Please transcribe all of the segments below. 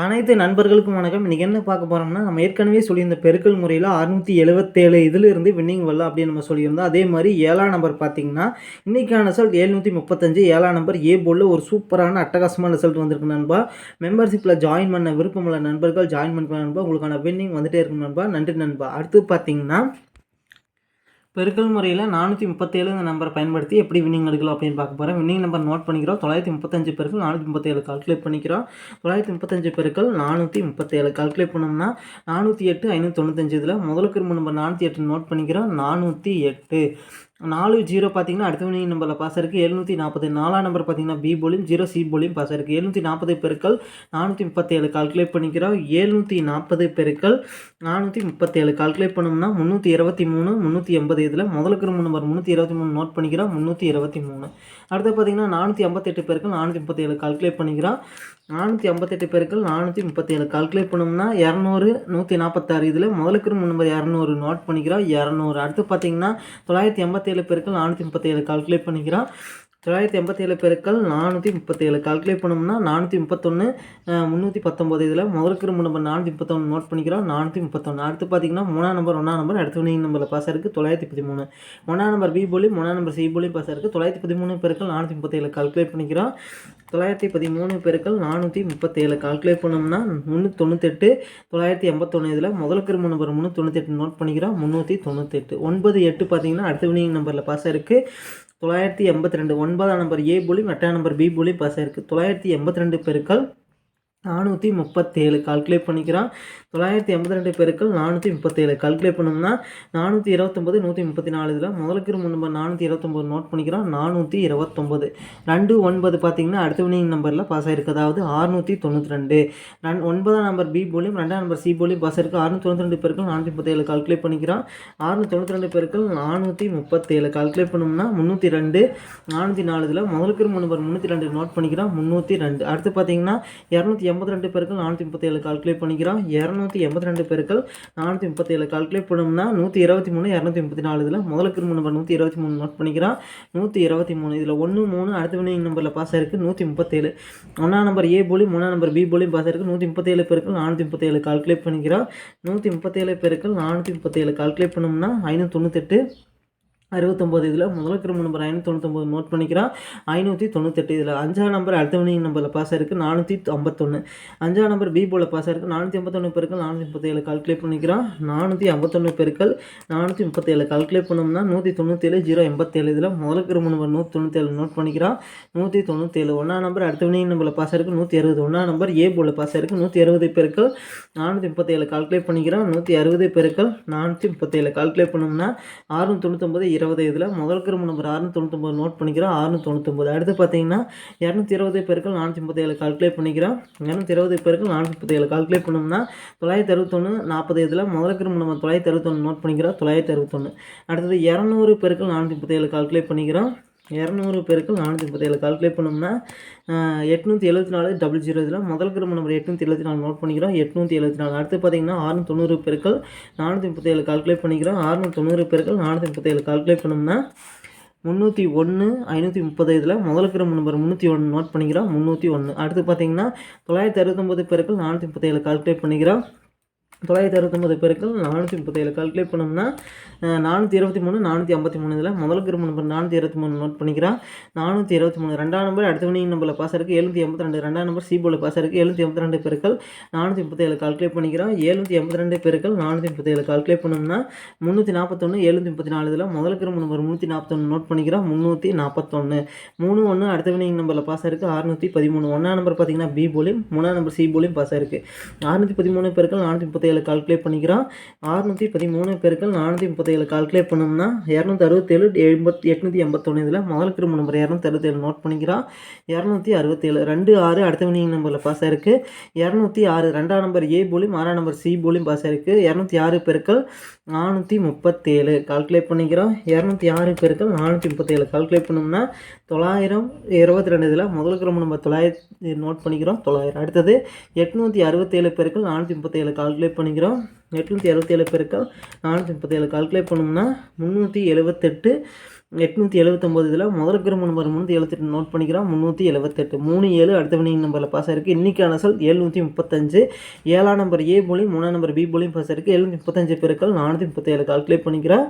அனைத்து நண்பர்களுக்கும் வணக்கம். இன்றைக்கி என்ன பார்க்க போகிறோம்னா நம்ம ஏற்கனவே சொல்லியிருந்த பெருக்கல் முறையில் அறுநூற்றி எழுபத்தேழு இதிலிருந்து வின்னிங் வரலாம் அப்படின்னு நம்ம சொல்லியிருந்தோம். அதே மாதிரி ஏழாம் நம்பர் பார்த்தீங்கன்னா இன்றைக்கான ரிசல்ட் எழுநூற்றி முப்பத்தஞ்சு. ஏழாம் நம்பர் ஏ போலில் ஒரு சூப்பரான அட்டகாசமான ரிசல்ட் வந்திருக்கு நண்பா. மெம்பர்ஷிப்பில் ஜாயின் பண்ண விருப்பமுள்ள நண்பர்கள் ஜாயின் பண்ணிக்கலாம் நண்பா உங்களுக்கான வின்னிங் வந்துட்டே இருக்கும் நண்பா. நன்றி நண்பா. அடுத்து பார்த்தீங்கன்னா பெருக்கல் முறையில் நானூற்றி முப்பத்தேழு இந்த நம்பரை பயன்படுத்தி எப்படி வின்னிங் எடுக்கலாம் அப்படின்னு பார்க்க போகிறேன் வின்னிங் நம்பர் நோட் பண்ணிக்கிறோம். தொள்ளாயிரத்தி முப்பத்தஞ்சு பெருக்கள் நானூற்றி முப்பத்தேழு கால்குலேட் பண்ணிக்கிறோம். தொள்ளாயிரத்தி முப்பத்தஞ்சு பெருக்கள் நானூற்றி முப்பத்தேழு கால்குலேட் பண்ணோம்னா நானூற்றி எட்டு ஐநூற்றி தொண்ணூத்தஞ்சு இதில் முதல் கிரும நம்பர் நானூற்றி எட்டு நோட் பண்ணிக்கிறோம். நானூற்றி எட்டு. நாலு ஜீரோ பார்த்தீங்கன்னா அடுத்த வினிங் நம்பரில் பாஸ் இருக்குது எழுநூற்றி நாற்பது நாலாம் நம்பர் பார்த்தீங்கன்னா பி போலியும் ஜீரோ சி போலியும் பாஸ் இருக்குது எழுநூற்றி நாற்பது பெருக்கள் நானூற்றி முப்பத்தேழு கால்குலேட் பண்ணிக்கிறோம். எழுநூற்றி நாற்பது பெருக்கள் நானூற்றி முப்பத்தேழு கால்குலேட் பண்ணோம்னா முந்நூற்றி இருபத்தி மூணு முந்நூற்றி எண்பது. இதில் முதலுக்கு ரொம்ப நம்பர் முந்நூற்றி இருபத்தி மூணு நோட் பண்ணிக்கிறோம். முந்நூற்றி இருபத்தி மூணு. அடுத்து பார்த்தீங்கன்னா நானூற்றி ஐம்பத்தெட்டு பெருக்கள் நானூற்றி முப்பத்தேழு கால்குலேட் பண்ணிக்கிறோம். நானூற்றி ஐம்பத்தெட்டு பேருக்கு நானூற்றி முப்பத்தேழு கால்குலேட் பண்ணோம்னா இரநூறு நூற்றி நாற்பத்தாறு இதில் முதலுக்கு நம்பர் இரநூறு நோட் பண்ணிக்கிறோம். இரநூறு. அடுத்து பார்த்தீங்கன்னா தொள்ளாயிரத்தி எண்பத்தி முப்பத்தேழு பேருக்கு நானூற்றி முப்பத்தேழு கால்குலேட் பண்ணிக்கிறான் தொள்ளாயிரத்தி எண்பத்தேழு பெருக்கள் நானூற்றி முப்பத்தேழு. கால்குலேட் பண்ணோம்னா நானூற்றி முப்பத்தொன்று முந்நூற்றி பத்தொம்போது இதில் முதல் கிரும்பு நம்பர் நானூற்றி முப்பத்தொன்று நோட் பண்ணிக்கிறோம். நானூற்றி முப்பத்தொன்று அடுத்து பார்த்தீங்கன்னா மூணாம் நம்பர் ஒன்றாம் நம்பர் அடுத்த வினிங் நம்பரில் பாஸ் இருக்குது தொள்ளாயிரத்தி பதிமூணு. ஒன்றாம் நம்பர் பி போலி மூணாம் நம்பர் சி போலி பாஸ் இருக்குது தொள்ளாயிரத்தி பதிமூணு பெருக்கள் நானூற்றி முப்பத்தேழு. கால்குலேட் பண்ணிக்கிறோம். தொள்ளாயிரத்தி பதிமூணு பெருக்கள் நானூற்றி முப்பத்தேழு. கால்குலேட் பண்ணோம்னா முந்நூற்றி தொண்ணூத்தெட்டு தொள்ளாயிரத்தி எண்பத்தொன்று இதில் முதல் கிரும நம்பர் முந்நூற்றி தொண்ணூத்தெட்டு நோட் பண்ணிக்கிறோம். முந்நூற்றி தொண்ணூத்தெட்டு. ஒன்பது எட்டு பார்த்தீங்கன்னா அடுத்த வினிங் நம்பரில் பாஸ் இருக்குது தொள்ளாயிரத்தி எண்பத்தி ரெண்டு ஒன்பதாம் நம்பர் ஏ புலி எட்டாம் நம்பர் பி புலி பாஸ் ஆயிருக்கு தொள்ளாயிரத்தி எண்பத்தி ரெண்டு பெருக்கள் நானூற்றி முப்பத்தேழு கால்குலேட் பண்ணிக்கிறான். தொள்ளாயிரத்தி எண்பத்தி ரெண்டு பேருக்கு நானூற்றி முப்பத்தேழு கால்குலேட் பண்ணோம்னா நானூற்றி இருபத்தொம்பது நூற்றி முப்பத்தி நாலு இதில் முதலுக்கு நம்பர் நானூற்றி இருபத்தொம்பது நோட் பண்ணிக்கிறோம். நானூற்றி இருபத்தொம்பது ரெண்டு ஒன்பது பார்த்தீங்கன்னா அடுத்த வினிங் நம்பரில் பாஸ் ஆயிருக்கு. அதாவது அறுநூற்றி தொண்ணூற்றி ரெண்டு. ரன் ஒன்பதாம் நம்பர் பி போலியும் ரெண்டாம் நம்பர் சி போலியும் பாஸ் ஆயிருக்கு. அறுநூற்றி தொண்ணூற்றி ரெண்டு பேருக்கு நானூற்றி முப்பத்தேழு கால்குலேட் பண்ணிக்கிறோம் அறுநூற்றி தொண்ணூற்றி ரெண்டு பேருக்கு நானூற்றி முப்பத்தேழு கால்குலேட் பண்ணோம்னா முந்நூற்றி ரெண்டு. நானூற்றி நாலு இதில் முதலுக்கு நம்பர் முந்நூற்றி ரெண்டு நோட் பண்ணிக்கிறோம். முந்நூற்றி ரெண்டு. அடுத்து பார்த்தீங்கன்னா இரநூத்தி எண்பத்தி ரெண்டு பேருக்கு நானூற்றி முப்பத்தேழு கால்குலேட் பண்ணிக்கிறோம். இரநூத்தி எண்பத்தி ரெண்டு பேருக்கு நானூற்றி முப்பத்தேழு கால்குலேட் பண்ணோம்னா நூற்றி இருபத்தி மூணு இரநூத்தி முப்பத்தி நாலு இதில் முதலுக்கு நம்பர் நூற்றி இருபத்தி மூணு நோட் பண்ணிக்கிறோம். நூற்றி இருபத்தி மூணு இதில் ஒன்று மூணு அடுத்த வினிங் நம்பரில் பாஸ் ஆயிருக்கு நூற்றி முப்பத்தேழு ஒன்றாம் நம்பர் ஏ போலி மூணாம் நம்பர் பி போலியும் பாஸ் ஆயிருக்கு நூற்றி முப்பத்தேழு பேருக்கு நானூற்றி முப்பத்தேழு கால்குலேட் பண்ணிக்கிறோம். நூற்றி முப்பத்தேழு பேருக்கு நானூற்றி முப்பத்தேழு கால்குலேட் பண்ணோம்னா ஐநூற்றி தொண்ணூத்தெட்டு அறுபத்தொம்போது இதில் முதல் கிரம நம்பர் ஐநூற்றி தொண்ணூத்தொம்பது நோட் பண்ணிக்கிறான். ஐநூற்றி தொண்ணூத்தெட்டு இதில் அஞ்சாம் நம்பர் அடுத்த வினிங் நம்பரில் பாஸ் ஆயிருக்கு. நானூற்றி ஐம்பத்தொன்று அஞ்சாம் நம்பர் பி போல் பாஸ் ஆயிருக்கு. நானூற்றி ஐம்பத்தொன்று பெருக்கள் நானூற்றி முப்பத்தேழு கால்குலேட் பண்ணிக்கிறான். நானூற்றி ஐம்பத்தொன்று பெருக்கள் நானூற்றி முப்பத்தேழு கால்குலேட் பண்ணோம்னா நூற்றி தொண்ணூற்றேழு ஜீரோ எண்பத்தேழு இதில் முதல் கிரம நம்பர் நூற்றி தொண்ணூற்றேழு நோட் பண்ணிக்கிறான். நூற்றி தொண்ணூற்றேழு ஒன்றாம் நம்பர் அடுத்த வினிங் நம்பரில் பாஸ் ஆயிருக்கு. நூற்றி அறுபது ஒன்றாம் நம்பர் ஏ போல் பாஸ் ஆயிருக்கு. நூற்றி அறுபது பெருக்கள் நானூற்றி முப்பத்தேழு கால்குலேட் பண்ணிக்கிறான். நூற்றி அறுபது பெருக்கள் நானூற்றி முப்பத்தேழு கால்குலேட் பண்ணோம்னா ஆறுநூற்றி தொண்ணூத்தொம்பது இருபது இதில் முதல் கிரும நம்பர் ஆறுநூற்றி தொண்ணூத்தொம்பது நோட் பண்ணிக்கிறோம். ஆறுநூற்றி தொண்ணூத்தொம்பது அடுத்து பார்த்தீங்கன்னா இரநூத்தி இருபது பேருக்கு நானூற்றி முப்பத்தேழு கால்குலேட் பண்ணிக்கிறோம். இரநூத்தி இருபது பேருக்கு நானூற்றி முப்பத்தேழு கால்குலேட் பண்ணோம்னா தொள்ளாயிரத்தி அறுபத்தொன்று நாற்பது இதில் முதல் கிரும நம்பர் தொள்ளாயிரத்தி அறுபத்தொன்று நோட் பண்ணிக்கிறோம். தொள்ளாயிரத்தி அறுபத்தொன்று அடுத்தது இரநூறு பேருக்கு நானூற்றி முப்பத்தேழு கால்குலேட் பண்ணிக்கிறோம். இரநூறு பேருக்கு நானூற்றி முப்பத்தேழு கால்குலேட் பண்ணோம்னா எட்நூற்றி எழுபத்தி நாலு டபுள் ஜீரோ இதில் முதல் கிரம நம்பர் எட்நூற்றி எழுபத்தி நாலு நோட் பண்ணிக்கிறோம். எட்நூற்றி எழுபத்தி நாலு. அடுத்து பார்த்தீங்கன்னா ஆறுநூற்றி தொண்ணூறு பேருக்கள் நானூற்றி முப்பத்தேழு கால்குலேட் பண்ணிக்கிறோம். ஆறுநூற்றி தொண்ணூறு பேருக்கள் நானூற்றி முப்பத்தேழு கால்குலேட் பண்ணோம்னா முந்நூற்றி ஒன்று ஐநூற்றி முப்பது இதில் முதல் கிரம நம்பர் முந்நூற்றி ஒன்று நோட் பண்ணிக்கிறோம். முந்நூற்றி ஒன்று அடுத்து பார்த்தீங்கன்னா தொள்ளாயிரத்தி அறுபத்தொம்பது பேருக்கள் நானூற்றி முப்பத்தேழு கால்குலேட் பண்ணிக்கிறோம். தொள்ளாயிரத்தி அறுபத்தொம்பது பேருக்கு நானூற்றி முப்பத்தேழு கால்குலேட் பண்ணோம்னா நானூற்றி இருபத்தி மூணு நானூற்றி ஐம்பத்தி மூணு இதில் முதல் கிரும நம்பர் நானூற்றி இருபத்தி மூணு நோட் பண்ணிக்கிறான் நானூற்றி இருபத்தி மூணு ரெண்டாம் நம்பர் அடுத்த வினிங் நம்பரில் பாஸ் இருக்குது எழுநூற்றி எண்பத்தி ரெண்டு ரெண்டாம் நம்பர் சி போல பாஸ் இருக்குது எழுநூற்றி எண்பத்தி ரெண்டு பேருக்கள் நானூற்றி முப்பத்தேழு கால்குலேட் பண்ணிக்கிறான் எழுநூற்றி எண்பத்தி ரெண்டு பேருக்கள் நானூற்றி முப்பத்தேழு கால்குலேட் பண்ணோம்னா முந்நூற்றி நாற்பத்தொன்று எழுநூற்றி முப்பத்தி நாலு இதில் முதல் கிரும நம்பர் முந்நூற்றி நாற்பத்தொன்று நோட் பண்ணிக்கிறோம். முந்நூற்றி நாற்பத்தொன்று மூணு ஒன்று அடுத்த வினிங் நம்பரில் பாஸ் இருக்குது அறுநூற்றி பதிமூணு. ஒன்றாம் நம்பர் பார்த்தீங்கன்னா பி போலியும் மூணாம் நம்பர் சி போலியும் பாஸ் இருக்குது அறுநூற்றி பதிமூணு பேருக்கள் நானூற்றி முப்பத்தேழு கால்குலேட் பண்ணிக்கிறோம் பண்ணிக்கிறோம். அறுநூற்றி பதிமூணு பேருக்கள் நானூற்றி முப்பத்தேழு கால்குலேட் பண்ணோம்னா இரநூத்தி அறுபத்தேழு எண்பத் எட்நூற்றி எண்பத்தொன்று இதில் முதல் கிரும நம்பர் இரநூத்தி அறுபத்தேழு நோட் பண்ணிக்கிறோம். இரநூத்தி அறுபத்தேழு ரெண்டு ஆறு அடுத்த வினிங் நம்பரில் பாஸ் ஆயிருக்கு. இரநூத்தி ஆறு ரெண்டாம் நம்பர் ஏ போலியும் ஆறாம் நம்பர் சி போலியும் பாஸ் ஆயிருக்கு. இரநூத்தி ஆறு பேருக்கள் நானூற்றி முப்பத்தேழு கால்குலேட் பண்ணிக்கிறோம். இரநூத்தி ஆறு பேருக்கள் நானூற்றி முப்பத்தேழு கால்குலேட் பண்ணோம்னா தொள்ளாயிரம் இருபத்தி ரெண்டு இதில் முதல் கிரம நம்ம தொள்ளாயிரத்தி நோட் பண்ணிக்கிறோம். தொள்ளாயிரம். அடுத்தது எட்நூற்றி அறுபத்தேழு பேருக்கள் நானூற்றி முப்பத்தேழு கால்குலேட் பண்ணிக்கிறோம். எட்நூற்றி அறுபத்தேழு பேருக்கால் நானூற்றி முப்பத்தேழு கால்குலேட் பண்ணோம்னா முந்நூற்றி எழுபத்தெட்டு எட்நூற்றி எழுபத்தொம்போது இதில் முதல் கிரம நம்பர் முந்நூற்றி எழுபத்தெட்டு நோட் பண்ணிக்கிறோம். முந்நூற்றி எழுபத்தெட்டு மூணு ஏழு அடுத்த வினிங் நம்பரில் பாஸ் ஆயிருக்கு. இன்றைக்கான ரிசல்ட் எழுநூற்றி முப்பத்தஞ்சு. ஏழாம் நம்பர் ஏ போலியும் மூணாம் நம்பர் பி போலியும் பாஸ் ஆயிருக்கு. எழுநூற்றி முப்பத்தஞ்சு பெருக்கள் நானூற்றி முப்பத்தேழு கால்குலேட் பண்ணிக்கிறேன்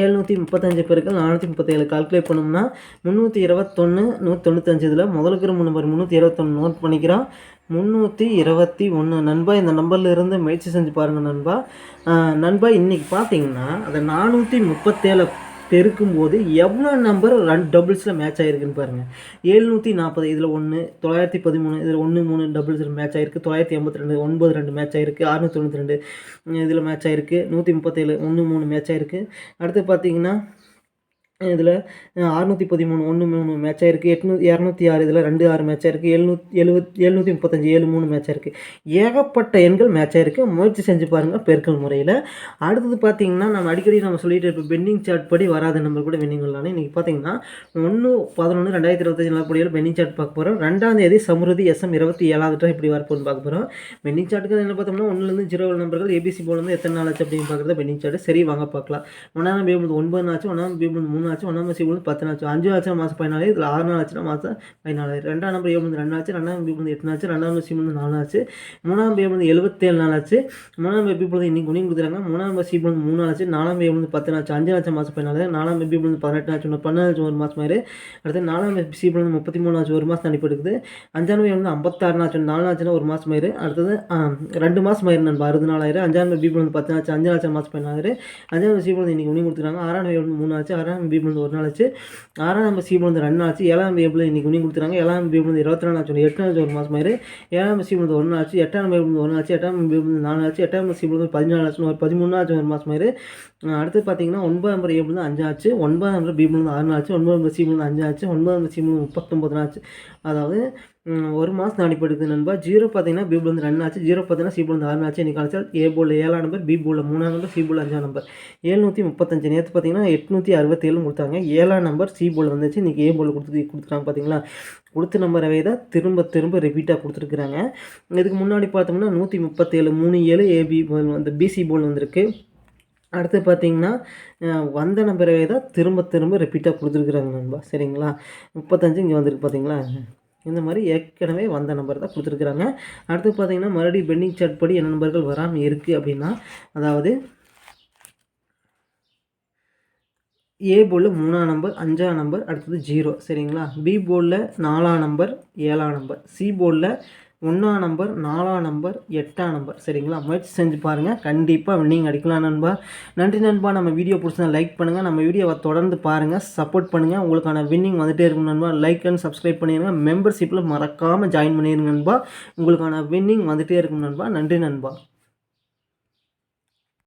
எழுநூற்றி முப்பத்தஞ்சு பேருக்கு நானூற்றி முப்பத்தேழு கால்குலேட் பண்ணோம்னா முந்நூற்றி இருபத்தொன்று நூற்றி தொண்ணூத்தஞ்சு இதில் முதலுக்கு நம்பர் முந்நூற்றி இருபத்தொன்று நோட் பண்ணிக்கிறோம். முந்நூற்றி இருபத்தி ஒன்று நண்பா இந்த நம்பரில் இருந்து முயற்சி செஞ்சு பாருங்கள் நண்பா. நண்பா இன்றைக்கி பார்த்தீங்கன்னா அந்த நானூற்றி முப்பத்தேழு பெருக்கும்போது எவ்வளோ நம்பர் ரன் டபுள்ஸில் மேட்ச் ஆகிருக்குன்னு பாருங்கள் எழுநூற்றி நாற்பது இதில் ஒன்று தொள்ளாயிரத்தி பதிமூணு இதில் ஒன்று மூணு டபுள்ஸில் மேட்ச் ஆகிருக்கு தொள்ளாயிரத்தி எண்பத்தி ரெண்டு ஒன்பது ரெண்டு மேட்ச் ஆகிருக்கு அறுநூற்றி தொண்ணூற்றி ரெண்டு இதில் மேட்ச் ஆகிருக்கு நூற்றி முப்பத்தேழு ஒன்று மூணு மேட்ச் ஆகிருக்கு அடுத்து பார்த்தீங்கன்னா இதில் அறுநூற்றி பதிமூணு ஒன்று மூணு மேட்ச் ஆயிருக்கு. எட்நூ இரநூத்தி ஆறு இதில் ரெண்டு ஆறு மேட்ச் ஆயிருக்கு. எழுநூத் எழுபத் எழுநூற்றி முப்பத்தஞ்சு ஏழு மூணு மேட்ச் ஆயிருக்கு. ஏகப்பட்ட எண்கள் மேட்ச் ஆயிருக்கு. முயற்சி செஞ்சு பாருங்கள் பெருக்கல் முறையில். அடுத்தது பார்த்தீங்கன்னா நம்ம அடிக்கடி நம்ம சொல்லிட்டு இப்போ பெண்டிங் சார்ட் படி வராத நம்பர் கூட பெண்டிங் வரலாம் இன்றைக்கி பார்த்தீங்கன்னா ஒன்று பதினொன்று ரெண்டாயிரத்தி இருபத்தஞ்சு நிலப்படியில் பெண்டிங் சார்ட் பார்க்க போகிறோம் ரெண்டாம் தேதி சமுருதி எஸ்எம் இருபத்தி ஏழாவது ட்ரா இப்படி வரப்போன்னு பார்க்க போகிறோம் பெண்டிங் சார்ட்டுக்கு என்ன பார்த்தோம்னா ஒன்றுலேருந்து ஜீரோ நம்பர்கள் ஏபிசி போலேருந்து எத்தனை நாள் ஆச்சு அப்படின்னு பார்க்குறது பெண்டிங் சார்ட்டு சரி வாங்க பார்க்கலாம். ஒன்றாம் பேமெண்ட் ஒன்பது ஆச்சு ஒன்றாம் பேமெண்ட் மூணு ஆச்சு ஒன்றாம் மாதம் வந்து பத்து ஆச்சு அஞ்சு ஆச்சு மாதம் பதினாலு இதில் ஆறு நாள் ஆச்சுன்னா மாதம் பதினாலு ரெண்டாம் நம்பர் ஏழு ரெண்டு ஆச்சு ரெண்டாம் பி வந்து எட்டு நாச்சு ரெண்டாம் சி வந்து நாலு ஆச்சு மூணாம் பேபி வந்து எழுபத்தேழு நாள் ஆச்சு மூணாம் பி வந்து இன்னைக்கு குனியும் கொடுத்துறாங்க மூணாம் பி வந்து மூணு நாள் ஆச்சு நாலாம் பி வந்து பத்து நாச்சு அஞ்சு ஆச்சு மாதம் பதினாலு நாலாம் பி வந்து பதினெட்டு ஆச்சு ஒன்று பன்னெண்டு ஒரு மாதம் மாதிரி அடுத்து நாலாம் சி வந்து முப்பத்தி மூணு ஆச்சு ஒரு மாதம் அனுப்பி அஞ்சாம் பி வந்து ஐம்பத்தாறு நாச்சு நாலு ஆச்சுன்னா ஒரு மாதம் ஆயிரு அடுத்தது ரெண்டு மாதம் ஆயிரு நண்பா அறுபது நாலாயிரம் அஞ்சாம் பி வந்து பத்து ஆச்சு அஞ்சு ஆச்சு மாதம் பதினாலு அஞ்சாம் சி வந்து இன்னைக்கு குனியும் கொடுத்துறாங்க ஆறாம் பி வந்து மூணு ஆச்சு ஆறாம் பி வந்து ஒரு நாள் ஆச்சு. ஆறாம் நம்பர் சி வந்து ரெண்டு ஆச்சு. ஏழாம் பேபிள் இன்னைக்கு உனி கொடுத்துறாங்க ஏழாம் பேபிள் வந்து இருபத்தி நாலு ஆச்சு எட்டு நாள் ஒரு மாதம் ஆயிரு ஏழாம் சி வந்து ஒன்று ஆச்சு. எட்டாம் பேபிள் ஒன்று ஆச்சு. எட்டாம் பேபிள் நாலு ஆச்சு. எட்டாம் சி வந்து பதினாலு ஆச்சு. ஒரு பதிமூணு ஆச்சு ஒரு மாதம் ஆயிரு அடுத்து பார்த்தீங்கன்னா ஒன்பதாம் நம்பர் ஏபிள் வந்து அஞ்சு ஆச்சு. ஒன்பதாம் நம்பர் பி வந்து ஆறு ஆச்சு. ஒன்பதாம் நம்பர் சி அஞ்சு ஆச்சு. ஒன்பதாம் நம்பர் சி முப்பத்தொம்பது ஆச்சு. அதாவது ஒரு மாதம் தாண்டி போயிடுது நண்பா. ஜீரோ பார்த்தீங்கன்னா பி வந்து ரன் ஆச்சு. ஜீரோ பார்த்தீங்கன்னா சி வந்து ஆறு ஆச்சு இன்னைக்கு காலத்தில் ஏ போல் ஏழாம் நம்பர் பி போல் மூணாம் நம்பர் சி போல் அஞ்சாம் நம்பர் ஏழ்நூற்றி முப்பத்தஞ்சு. நேற்று பார்த்தீங்கன்னா எட்நூற்றி அறுபத்தேழு கொடுத்தாங்க. ஏழாம் நம்பர் சி போல் வந்துச்சு. இன்றைக்கி ஏ போல் கொடுத்து கொடுத்துருக்காங்க பார்த்தீங்களா கொடுத்த நம்பரவே தான் திரும்ப திரும்ப ரிப்பீட்டாக கொடுத்துருக்குறாங்க. இதுக்கு முன்னாடி பார்த்தோம்னா நூற்றி முப்பத்தேழு மூணு ஏழு ஏபி வந்து பிசி போல் வந்திருக்கு. அடுத்து பார்த்தீங்கன்னா வந்த நம்பரவே தான் திரும்ப திரும்ப ரிப்பீட்டாக கொடுத்துருக்குறாங்க நண்பா. சரிங்களா? முப்பத்தஞ்சு இங்கே வந்திருக்கு பார்த்தீங்களா இந்த மாதிரி ஏற்கனவே வந்த நம்பர் தான் கொடுத்துருக்குறாங்க. அடுத்து பார்த்தீங்கன்னா மறுபடியும் பெண்டிங் சார்ட் படி என்ன நம்பர்கள் வராமல் இருக்குது அப்படின்னா அதாவது ஏ போர்டில் மூணாம் நம்பர் அஞ்சாம் நம்பர் அடுத்தது ஜீரோ சரிங்களா? பி போர்டில் நாலாம் நம்பர் ஏழாம் நம்பர் சி போர்டில் ஒன்றாம் நம்பர் நாலாம் நம்பர் எட்டாம் நம்பர். சரிங்களா? முயற்சி செஞ்சு பாருங்கள் கண்டிப்பாக வின்னிங் அடிக்கலாம் நண்பா. நன்றி நண்பா. நம்ம வீடியோ பிடிச்சா லைக் பண்ணுங்கள் நம்ம வீடியோவை தொடர்ந்து பாருங்கள் சப்போர்ட் பண்ணுங்கள் உங்களுக்கான வின்னிங் வந்துட்டே இருக்கும் நண்பா. லைக் அண்ட் சப்ஸ்கிரைப் பண்ணிடுங்க மெம்பர்ஷிப்பில் மறக்காமல் ஜாயின் பண்ணிடுங்க நண்பா. உங்களுக்கான வின்னிங் வந்துகிட்டே இருக்கும் நண்பா. நன்றி நண்பா.